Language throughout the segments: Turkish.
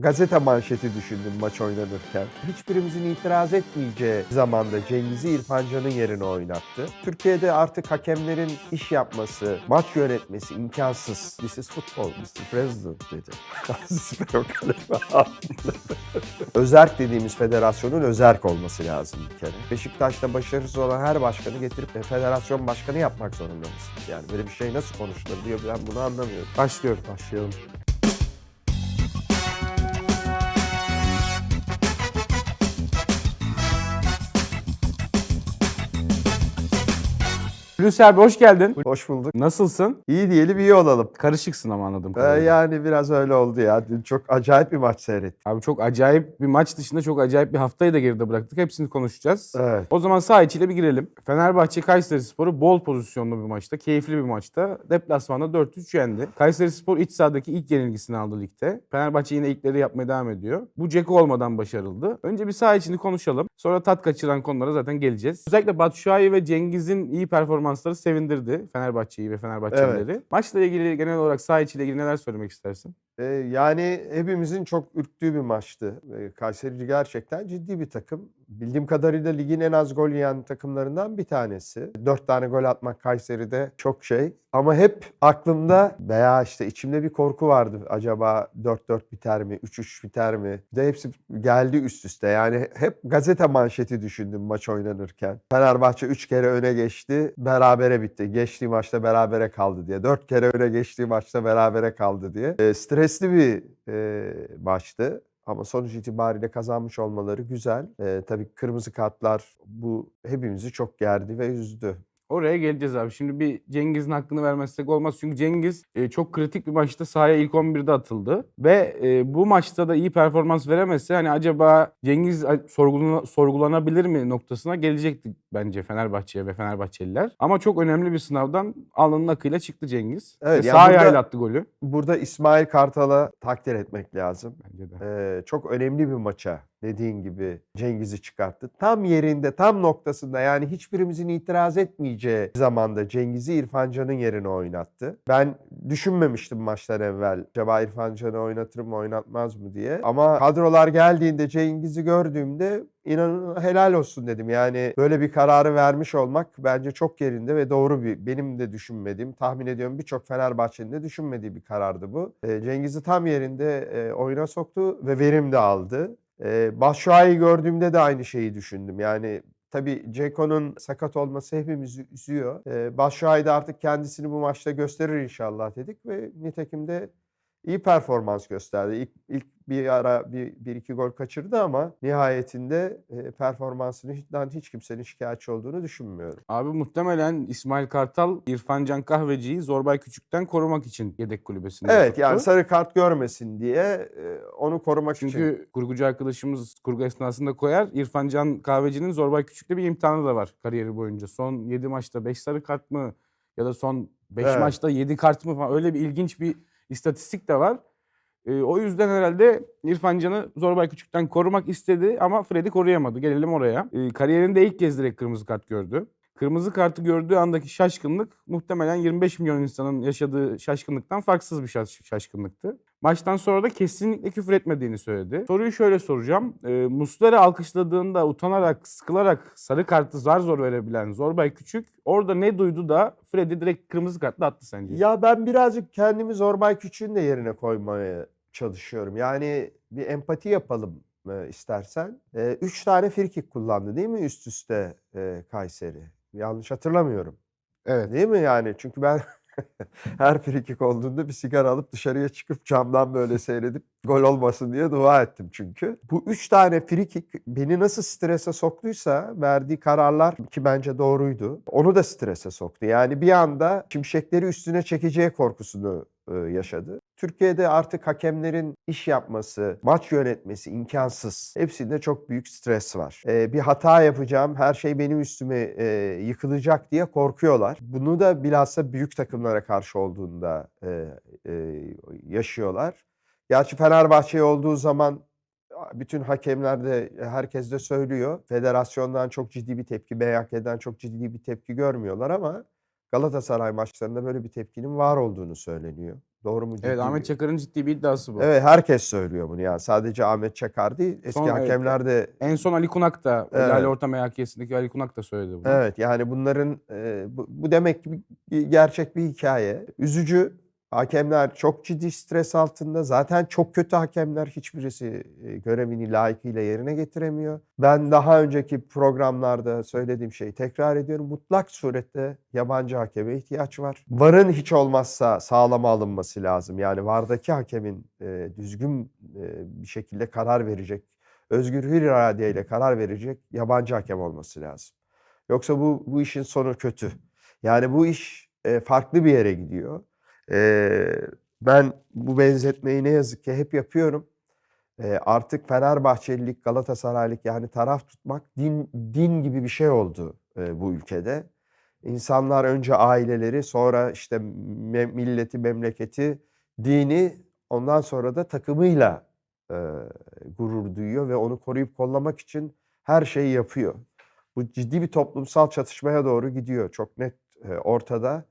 gazete manşeti düşündüm maç oynanırken. Hiçbirimizin itiraz etmeyeceği zamanda Cengiz'i İrfan Can'ın yerine oynattı. Türkiye'de artık hakemlerin iş yapması, maç yönetmesi imkansız. This is football, Mr. President dedi. Özerk dediğimiz federasyonun özerk olması lazım bir kere. Beşiktaş'ta başarısız olan her başkanı getirip federasyon başkanı yapmak zorunda mısınız? Yani böyle bir şey nasıl konuşulur diyor ben bunu anlamıyorum. Başlıyorum. Başlayalım. Hulusi abi hoş geldin. Hoş bulduk. Nasılsın? İyi diyelim iyi olalım. Karışıksın ama anladım. Ee, yani biraz öyle oldu ya. Dün çok acayip bir maç seyrettik. Abi çok acayip bir maç dışında çok acayip bir haftayı da geride bıraktık. Hepsini konuşacağız. Evet. O zaman sağ içiyle bir girelim. Fenerbahçe Kayseri Sporu bol pozisyonlu bir maçta, keyifli bir maçta. Deplasmanda 4-3 yendi. Kayseri Spor iç sahadaki ilk yenilgisini aldı ligde. Fenerbahçe yine ilkleri yapmaya devam ediyor. Bu Ceko olmadan başarıldı. Önce bir sağ içini konuşalım. Sonra tat kaçıran konulara zaten geleceğiz. Özellikle Batshuayi ve Cengiz'in iyi performansları sevindirdi Fenerbahçe'yi ve Fenerbahçelileri. Maçla ilgili genel olarak sağ içiyle ilgili neler söylemek istersin? Yani hepimizin çok ürktüğü bir maçtı. Kayseri gerçekten ciddi bir takım. Bildiğim kadarıyla ligin en az gol yiyen takımlarından bir tanesi. Dört tane gol atmak Kayseri'de çok şey. Ama hep aklımda veya işte içimde bir korku vardı. Acaba 4-4 biter mi? 3-3 biter mi? Bir de hepsi geldi üst üste. Yani hep gazete manşeti düşündüm maç oynanırken. Fenerbahçe 3 kere öne geçti. Berabere bitti. Geçtiği maçta berabere kaldı diye. 4 kere öne geçtiği maçta berabere kaldı diye. Ee, stresli bir e, maçtı. Ama sonuç itibariyle kazanmış olmaları güzel. Ee, tabii kırmızı kartlar bu hepimizi çok gerdi ve üzdü. Oraya geleceğiz abi. Şimdi bir Cengiz'in hakkını vermezsek olmaz. Çünkü Cengiz e, çok kritik bir maçta sahaya ilk 11'de atıldı. Ve e, bu maçta da iyi performans veremezse hani acaba Cengiz sorgulana- sorgulanabilir mi noktasına gelecektik bence Fenerbahçe'ye ve Fenerbahçeliler. Ama çok önemli bir sınavdan alnının akıyla çıktı Cengiz. Evet, Ve yani sağ burada- ayağıyla attı golü. Burada İsmail Kartal'a takdir etmek lazım. Bence de. Ee, çok önemli bir maça dediğin gibi Cengiz'i çıkarttı. Tam yerinde, tam noktasında yani hiçbirimizin itiraz etmeyeceği zamanda Cengiz'i İrfan Can'ın yerine oynattı. Ben düşünmemiştim maçtan evvel acaba İrfan Can'ı oynatır mı oynatmaz mı diye. Ama kadrolar geldiğinde Cengiz'i gördüğümde inanın helal olsun dedim. Yani böyle bir kararı vermiş olmak bence çok yerinde ve doğru bir benim de düşünmediğim tahmin ediyorum birçok Fenerbahçe'nin de düşünmediği bir karardı bu. Ee, Cengiz'i tam yerinde e, oyuna soktu ve verim de aldı. Ee, Batshuayi'yi gördüğümde de aynı şeyi düşündüm. Yani tabii Ceko'nun sakat olması hepimizi üzüyor. Ee, Batshuayi de artık kendisini bu maçta gösterir inşallah dedik ve nitekim de iyi performans gösterdi. İlk, ilk bir ara bir, bir iki gol kaçırdı ama nihayetinde e, performansından hiç kimsenin şikayetçi olduğunu düşünmüyorum. Abi muhtemelen İsmail Kartal İrfan Can Kahveci'yi Zorbay Küçük'ten korumak için yedek kulübesinde Evet tuttu. yani sarı kart görmesin diye e, onu korumak için. Çünkü kurgucu arkadaşımız kurgu esnasında koyar. İrfan Can Kahveci'nin Zorbay Küçük'te bir imtihanı da var kariyeri boyunca. Son 7 maçta 5 sarı kart mı ya da son 5 Evet. maçta 7 kart mı falan öyle bir ilginç bir istatistik de var. Ee, o yüzden herhalde İrfan Can'ı Zorbay Küçük'ten korumak istedi ama Fred'i koruyamadı. Gelelim oraya. Ee, kariyerinde ilk kez direkt kırmızı kart gördü. Kırmızı kartı gördüğü andaki şaşkınlık muhtemelen 25 milyon insanın yaşadığı şaşkınlıktan farksız bir şaş- şaşkınlıktı. Maçtan sonra da kesinlikle küfür etmediğini söyledi. Soruyu şöyle soracağım. E, Muslera'ı alkışladığında utanarak, sıkılarak sarı kartı zar zor verebilen Zorbay Küçük orada ne duydu da Fred'i direkt kırmızı kartla attı sence? Ya ben birazcık kendimi Zorbay Küçük'ün de yerine koymaya çalışıyorum. Yani bir empati yapalım e, istersen. E, üç tane frikik kullandı değil mi üst üste e, Kayseri? Yanlış hatırlamıyorum. Evet. Değil mi yani? Çünkü ben her frikik olduğunda bir sigara alıp dışarıya çıkıp camdan böyle seyredip gol olmasın diye dua ettim çünkü. Bu üç tane frikik beni nasıl strese soktuysa verdiği kararlar ki bence doğruydu. Onu da strese soktu. Yani bir anda şimşekleri üstüne çekeceği korkusunu yaşadı. Türkiye'de artık hakemlerin iş yapması, maç yönetmesi imkansız. Hepsinde çok büyük stres var. E, bir hata yapacağım, her şey benim üstüme e, yıkılacak diye korkuyorlar. Bunu da bilhassa büyük takımlara karşı olduğunda e, e, yaşıyorlar. Gerçi Fenerbahçe olduğu zaman bütün hakemler de herkes de söylüyor. Federasyondan çok ciddi bir tepki, MHK'den çok ciddi bir tepki görmüyorlar ama Galatasaray maçlarında böyle bir tepkinin var olduğunu söyleniyor. Doğru mu? Evet Ahmet Çakar'ın ciddi bir iddiası bu. Evet herkes söylüyor bunu yani. Sadece Ahmet Çakar değil. Eski Son- hakemler de En son Ali Kunak da, Evet. Lale Orta Meyhakesi'ndeki Ali Kunak da söyledi bunu. Evet yani bunların e, bu, bu demek ki gerçek bir hikaye. Üzücü. Hakemler çok ciddi stres altında. Zaten çok kötü hakemler hiçbirisi e, görevini layıkıyla yerine getiremiyor. Ben daha önceki programlarda söylediğim şeyi tekrar ediyorum. Mutlak surette yabancı hakeme ihtiyaç var. VAR'ın hiç olmazsa sağlama alınması lazım. Yani VAR'daki hakemin e, düzgün e, bir şekilde karar verecek, özgür hür iradeyle karar verecek yabancı hakem olması lazım. Yoksa bu bu işin sonu kötü. Yani bu iş farklı bir yere gidiyor. E, ben bu benzetmeyi ne yazık ki hep yapıyorum. E, artık Fenerbahçelilik, Galatasaraylık yani taraf tutmak din din gibi bir şey oldu e, bu ülkede. İnsanlar önce aileleri, sonra işte me- milleti, memleketi, dini, ondan sonra da takımıyla e, gurur duyuyor ve onu koruyup kollamak için her şeyi yapıyor. Bu ciddi bir toplumsal çatışmaya doğru gidiyor. Çok net e, ortada.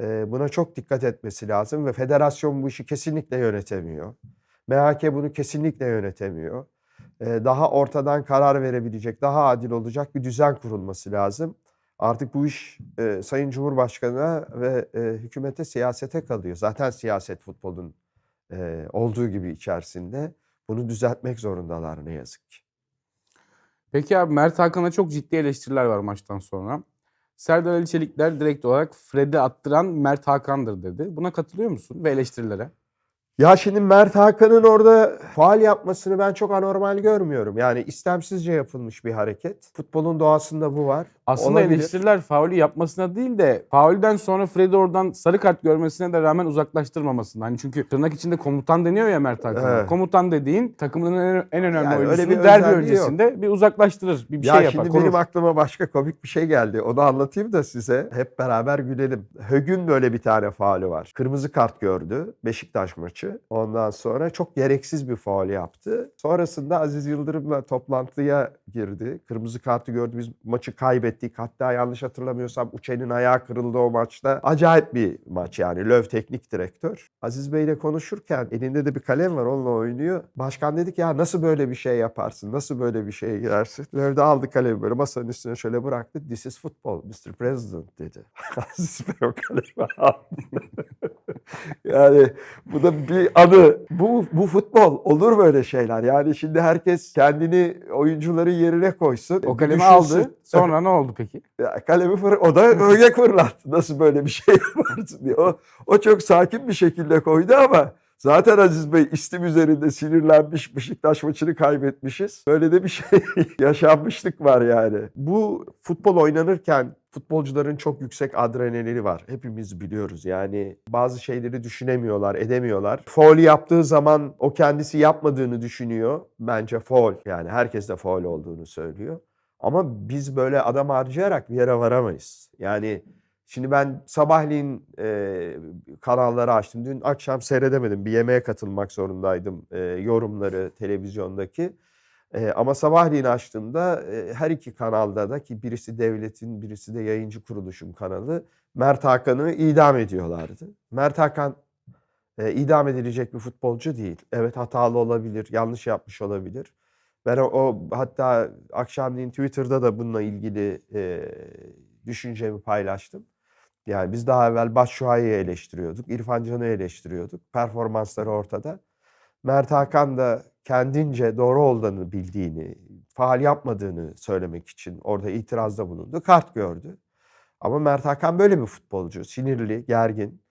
Buna çok dikkat etmesi lazım ve federasyon bu işi kesinlikle yönetemiyor. MHK bunu kesinlikle yönetemiyor. Daha ortadan karar verebilecek, daha adil olacak bir düzen kurulması lazım. Artık bu iş e, Sayın Cumhurbaşkanı'na ve e, hükümete, siyasete kalıyor. Zaten siyaset futbolun e, olduğu gibi içerisinde. Bunu düzeltmek zorundalar ne yazık ki. Peki abi Mert Hakan'a çok ciddi eleştiriler var maçtan sonra. Serdar Ali Çelikler direkt olarak Fred'i attıran Mert Hakan'dır dedi. Buna katılıyor musun ve eleştirilere? Ya şimdi Mert Hakan'ın orada faal yapmasını ben çok anormal görmüyorum. Yani istemsizce yapılmış bir hareket. Futbolun doğasında bu var. Aslında Olabilir. eleştiriler faulü yapmasına değil de faulden sonra Fred'i oradan sarı kart görmesine de rağmen uzaklaştırmamasına. Hani çünkü tırnak içinde komutan deniyor ya Mert Hakan'a. Evet. Komutan dediğin takımının en, en önemli Yani öyle oyuncusunu bir derbi özelliği yok. öncesinde bir uzaklaştırır, bir, bir ya şey yapar. şimdi korur. benim aklıma başka komik bir şey geldi. Onu anlatayım da size. Hep beraber gülelim. Högün böyle bir tane faulü var. Kırmızı kart gördü. Beşiktaş maçı. Ondan sonra çok gereksiz bir faul yaptı. Sonrasında Aziz Yıldırım'la toplantıya girdi. Kırmızı kartı gördü. Biz maçı kaybettik. Hatta yanlış hatırlamıyorsam Uçen'in ayağı kırıldı o maçta. Acayip bir maç yani. Löw teknik direktör. Aziz Bey'le konuşurken elinde de bir kalem var onunla oynuyor. Başkan dedi ki ya nasıl böyle bir şey yaparsın? Nasıl böyle bir şeye girersin? Löw de aldı kalemi böyle masanın üstüne şöyle bıraktı. This is football Mr. President dedi. Aziz Bey o kalemi aldı. yani bu da bir anı. Bu, bu futbol. Olur böyle şeyler. Yani şimdi herkes kendini oyuncuların yerine koysun. O kalemi düşünsün. aldı. Sonra ne oldu peki? Ya kalemi fır, o da öyle fırlattı. Nasıl böyle bir şey yaparsın diye. O, o çok sakin bir şekilde koydu ama zaten Aziz Bey istim üzerinde sinirlenmiş. Beşiktaş maçını kaybetmişiz. Böyle de bir şey yaşanmışlık var yani. Bu futbol oynanırken futbolcuların çok yüksek adrenalini var. Hepimiz biliyoruz. Yani bazı şeyleri düşünemiyorlar, edemiyorlar. Foul yaptığı zaman o kendisi yapmadığını düşünüyor. Bence foul. Yani herkes de foul olduğunu söylüyor. Ama biz böyle adam harcayarak bir yere varamayız. Yani şimdi ben sabahleyin e, kanalları açtım. Dün akşam seyredemedim. Bir yemeğe katılmak zorundaydım. e, yorumları televizyondaki. E, ama sabahleyin açtığımda e, her iki kanalda da ki birisi devletin birisi de yayıncı kuruluşun kanalı Mert Hakan'ı idam ediyorlardı. Mert Hakan e, idam edilecek bir futbolcu değil. Evet hatalı olabilir, yanlış yapmış olabilir. Ben o, o hatta akşamleyin Twitter'da da bununla ilgili e, düşüncemi paylaştım. Yani biz daha evvel Başşuay'ı eleştiriyorduk, İrfan Can'ı eleştiriyorduk. Performansları ortada. Mert Hakan da kendince doğru olduğunu bildiğini, faal yapmadığını söylemek için orada itirazda bulundu. Kart gördü. Ama Mert Hakan böyle bir futbolcu. Sinirli, gergin.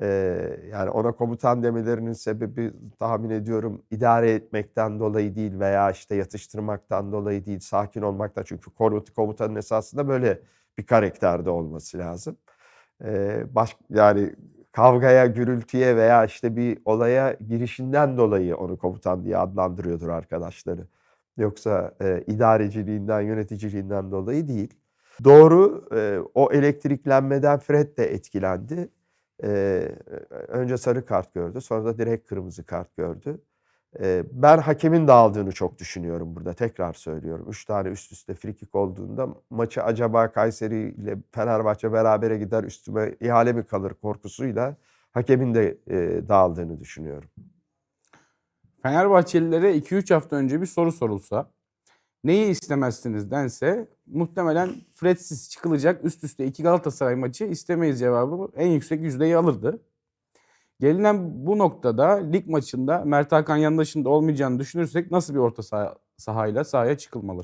Ee, yani ona komutan demelerinin sebebi tahmin ediyorum idare etmekten dolayı değil veya işte yatıştırmaktan dolayı değil, sakin olmaktan. Çünkü komut- komutanın esasında böyle bir karakterde olması lazım. Ee, baş, yani kavgaya, gürültüye veya işte bir olaya girişinden dolayı onu komutan diye adlandırıyordur arkadaşları. Yoksa e, idareciliğinden, yöneticiliğinden dolayı değil. Doğru, e, o elektriklenmeden Fred de etkilendi. E, önce sarı kart gördü, sonra da direkt kırmızı kart gördü. E, ben hakemin dağıldığını çok düşünüyorum burada. Tekrar söylüyorum. Üç tane üst üste frikik olduğunda maçı acaba Kayseri ile Fenerbahçe berabere gider üstüme ihale mi kalır korkusuyla hakemin de e, dağıldığını düşünüyorum. Fenerbahçelilere 2-3 hafta önce bir soru sorulsa neyi istemezsiniz dense muhtemelen Fred'siz çıkılacak üst üste iki Galatasaray maçı istemeyiz cevabı en yüksek yüzdeyi alırdı. Gelinen bu noktada lig maçında Mert Hakan yandaşında olmayacağını düşünürsek nasıl bir orta saha, sahayla sahaya çıkılmalı?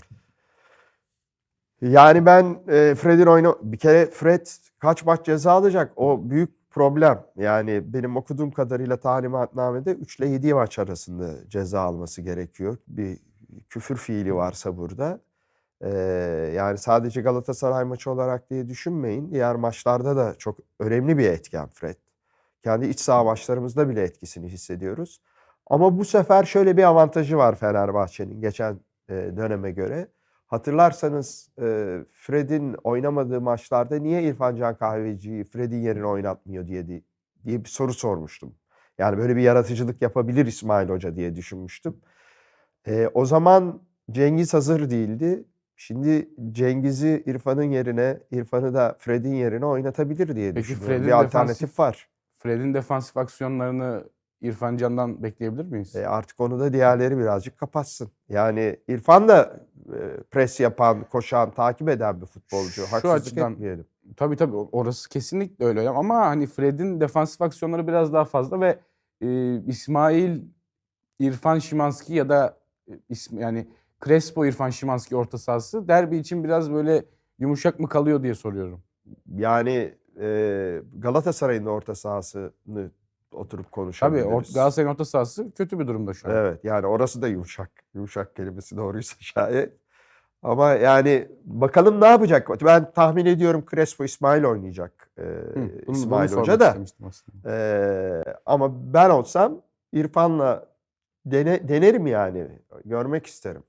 Yani ben e, Fred'in oyunu bir kere Fred kaç maç ceza alacak? O büyük problem. Yani benim okuduğum kadarıyla talimatnamede 3 ile 7 maç arasında ceza alması gerekiyor. Bir küfür fiili varsa burada. E, yani sadece Galatasaray maçı olarak diye düşünmeyin. Diğer maçlarda da çok önemli bir etken Fred. Kendi iç saha maçlarımızda bile etkisini hissediyoruz. Ama bu sefer şöyle bir avantajı var Fenerbahçe'nin geçen e, döneme göre. Hatırlarsanız e, Fred'in oynamadığı maçlarda niye İrfan Can Kahveci'yi Fred'in yerine oynatmıyor diye di- diye bir soru sormuştum. Yani böyle bir yaratıcılık yapabilir İsmail Hoca diye düşünmüştüm. E, o zaman Cengiz hazır değildi. Şimdi Cengiz'i İrfan'ın yerine, İrfan'ı da Fred'in yerine oynatabilir diye Peki düşünüyorum. Fred'in bir alternatif defansif- var. Fred'in defansif aksiyonlarını İrfan Can'dan bekleyebilir miyiz? E, artık onu da diğerleri birazcık kapatsın. Yani İrfan da e, pres yapan, koşan, takip eden bir futbolcu. Şu Haksızlık açıdan- etmeyelim. Tabii tabii orası kesinlikle öyle ama hani Fred'in defansif aksiyonları biraz daha fazla ve e, İsmail İrfan Şimanski ya da e, ismi yani Crespo İrfan Şimanski orta sahası derbi için biraz böyle yumuşak mı kalıyor diye soruyorum. Yani e, Galatasaray'ın orta sahasını oturup Tabii konuşabiliriz. or- Galatasaray'ın orta sahası kötü bir durumda şu an. Evet yani orası da yumuşak. Yumuşak kelimesi doğruysa şayet. Ama yani bakalım ne yapacak? Ben tahmin ediyorum Crespo İsmail oynayacak. e, Hı, bunu- bunu İsmail sormak Hoca da. istemiştim aslında. Ee, ama ben olsam İrfan'la dene, denerim yani. Görmek isterim.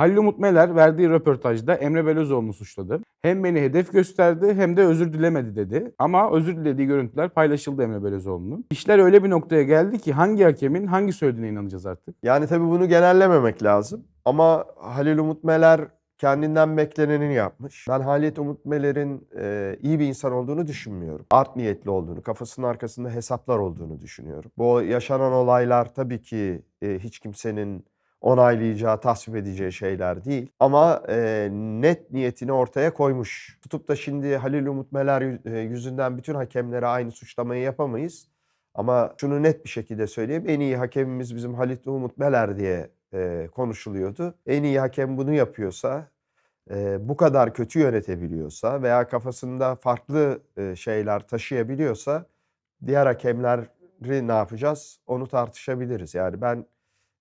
Halil Umut Meler verdiği röportajda Emre Belözoğlu'nu suçladı. Hem beni hedef gösterdi hem de özür dilemedi dedi. Ama özür dilediği görüntüler paylaşıldı Emre Belözoğlu'nun. İşler öyle bir noktaya geldi ki hangi hakemin hangi söylediğine inanacağız artık? Yani tabii bunu genellememek lazım. Ama Halil Umut Meler kendinden beklenenini yapmış. Ben Halil Umut Meler'in e, iyi bir insan olduğunu düşünmüyorum. Art niyetli olduğunu, kafasının arkasında hesaplar olduğunu düşünüyorum. Bu yaşanan olaylar tabii ki e, hiç kimsenin onaylayacağı, tasvip edeceği şeyler değil. Ama e, net niyetini ortaya koymuş. Tutup da şimdi Halil Umut Meler e, yüzünden bütün hakemlere aynı suçlamayı yapamayız. Ama şunu net bir şekilde söyleyeyim. En iyi hakemimiz bizim Halit Umut Meler diye e, konuşuluyordu. En iyi hakem bunu yapıyorsa, e, bu kadar kötü yönetebiliyorsa veya kafasında farklı e, şeyler taşıyabiliyorsa diğer hakemleri ne yapacağız? Onu tartışabiliriz. Yani ben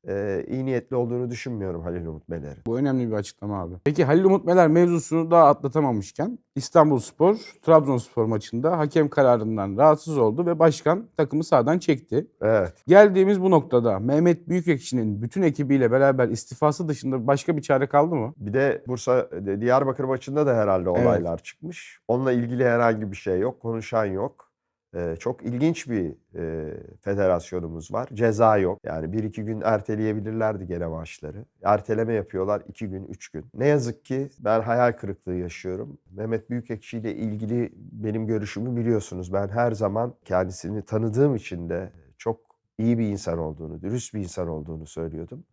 e, iyi niyetli olduğunu düşünmüyorum Halil Umut Meler'in. Bu önemli bir açıklama abi. Peki Halil Umut Meler mevzusunu daha atlatamamışken İstanbulspor Trabzonspor maçında hakem kararından rahatsız oldu ve başkan takımı sahadan çekti. Evet. Geldiğimiz bu noktada Mehmet Büyükekşi'nin bütün ekibiyle beraber istifası dışında başka bir çare kaldı mı? Bir de Bursa Diyarbakır maçında da herhalde Evet. olaylar çıkmış. Onunla ilgili herhangi bir şey yok, konuşan yok. Ee, çok ilginç bir e, federasyonumuz var. Ceza yok. Yani bir iki gün erteleyebilirlerdi gene maçları. Erteleme yapıyorlar iki gün, üç gün. Ne yazık ki ben hayal kırıklığı yaşıyorum. Mehmet Büyükekşi ile ilgili benim görüşümü biliyorsunuz. Ben her zaman kendisini tanıdığım için de çok iyi bir insan olduğunu, dürüst bir insan olduğunu söylüyordum.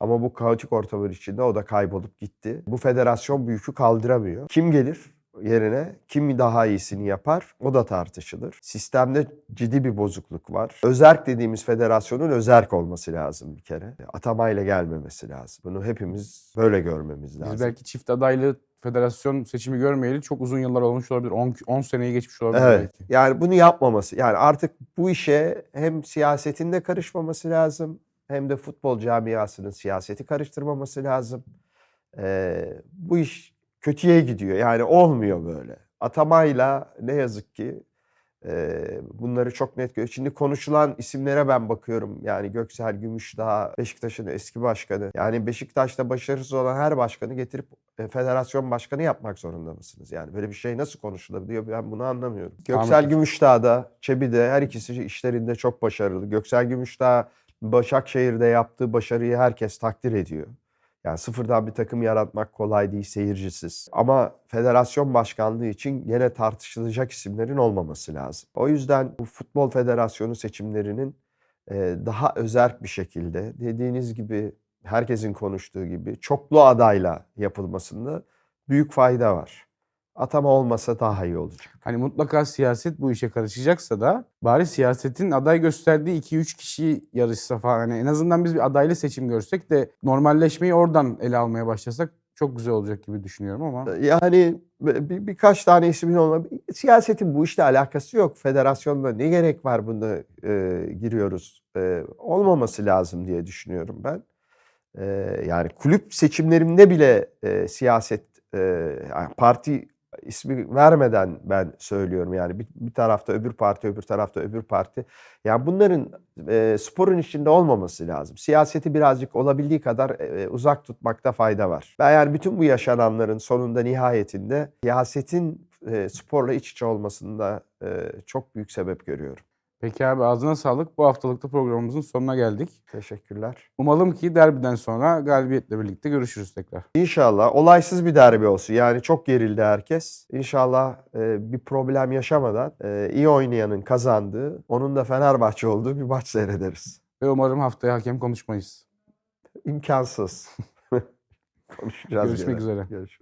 Ama bu kaotik ortamın içinde o da kaybolup gitti. Bu federasyon bu yükü kaldıramıyor. Kim gelir yerine? Kim daha iyisini yapar? O da tartışılır. Sistemde ciddi bir bozukluk var. Özerk dediğimiz federasyonun özerk olması lazım bir kere. Atamayla gelmemesi lazım. Bunu hepimiz böyle görmemiz lazım. Biz belki çift adaylı federasyon seçimi görmeyeli çok uzun yıllar olmuş olabilir. 10, 10 seneyi geçmiş olabilir Evet. belki. Yani bunu yapmaması. Yani artık bu işe hem siyasetinde karışmaması lazım hem de futbol camiasının siyaseti karıştırmaması lazım. Ee, bu iş kötüye gidiyor. Yani olmuyor böyle. Atamayla ne yazık ki e, bunları çok net görüyoruz. Şimdi konuşulan isimlere ben bakıyorum. Yani Göksel Gümüşdağ, Beşiktaş'ın eski başkanı. Yani Beşiktaş'ta başarısız olan her başkanı getirip e, federasyon başkanı yapmak zorunda mısınız? Yani böyle bir şey nasıl konuşulabiliyor ben bunu anlamıyorum. Göksel Ahmet- Gümüşdağ da Çebi de her ikisi işlerinde çok başarılı. Göksel Gümüşdağ Başakşehir'de yaptığı başarıyı herkes takdir ediyor. Yani sıfırdan bir takım yaratmak kolay değil seyircisiz. Ama federasyon başkanlığı için gene tartışılacak isimlerin olmaması lazım. O yüzden bu futbol federasyonu seçimlerinin e, daha özerk bir şekilde dediğiniz gibi herkesin konuştuğu gibi çoklu adayla yapılmasında büyük fayda var. Atama olmasa daha iyi olacak. Hani mutlaka siyaset bu işe karışacaksa da bari siyasetin aday gösterdiği 2-3 kişi yarışsa falan. Hani en azından biz bir adaylı seçim görsek de normalleşmeyi oradan ele almaya başlasak çok güzel olacak gibi düşünüyorum ama. Yani bir, birkaç tane ismin olma. Siyasetin bu işle alakası yok. Federasyonda ne gerek var bunu e, giriyoruz. E, olmaması lazım diye düşünüyorum ben. E, yani kulüp seçimlerimde bile e, siyaset e, yani parti ismi vermeden ben söylüyorum yani bir, bir tarafta öbür parti öbür tarafta öbür parti. Yani bunların e, sporun içinde olmaması lazım. Siyaseti birazcık olabildiği kadar e, uzak tutmakta fayda var. Ben yani bütün bu yaşananların sonunda nihayetinde siyasetin e, sporla iç içe olmasında e, çok büyük sebep görüyorum. Peki abi ağzına sağlık. Bu haftalıkta programımızın sonuna geldik. Teşekkürler. Umalım ki derbiden sonra galibiyetle birlikte görüşürüz tekrar. İnşallah olaysız bir derbi olsun. Yani çok gerildi herkes. İnşallah e, bir problem yaşamadan e, iyi oynayanın kazandığı, onun da Fenerbahçe olduğu bir maç seyrederiz. Ve umarım haftaya hakem konuşmayız. İmkansız. Konuşacağız. Görüşmek gene. üzere. Görüşürüz.